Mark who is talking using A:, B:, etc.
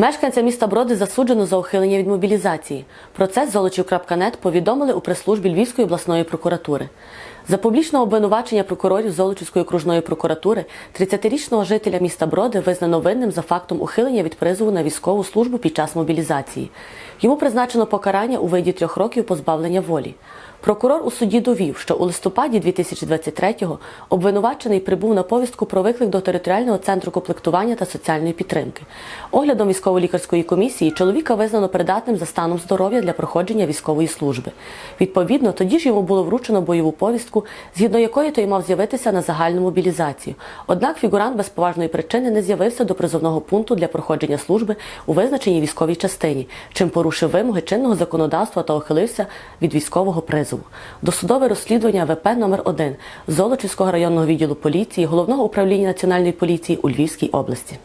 A: Мешканця міста Броди засуджено за ухилення від мобілізації. Про це з Золочів.нет повідомили у прес-службі Львівської обласної прокуратури. За публічне обвинувачення прокурорів Золочівської окружної прокуратури 30-річного жителя міста Броди визнано винним за фактом ухилення від призову на військову службу під час мобілізації. Йому призначено покарання у виді трьох років позбавлення волі. Прокурор у суді довів, що у листопаді 2023-го обвинувачений прибув на повістку про виклик до територіального центру комплектування та соціальної підтримки. Оглядом військово-лікарської комісії чоловіка визнано придатним за станом здоров'я для проходження військової служби. Відповідно, тоді ж йому було вручено бойову повістку, згідно якої той мав з'явитися на загальну мобілізацію. Однак фігурант без поважної причини не з'явився до призовного пункту для проходження служби у визначеній військовій частині, чим порушив вимоги чинного законодавства та ухилився від військового призову. Досудове розслідування ВП номер 1 Золочівського районного відділу поліції Головного управління національної поліції у Львівській області.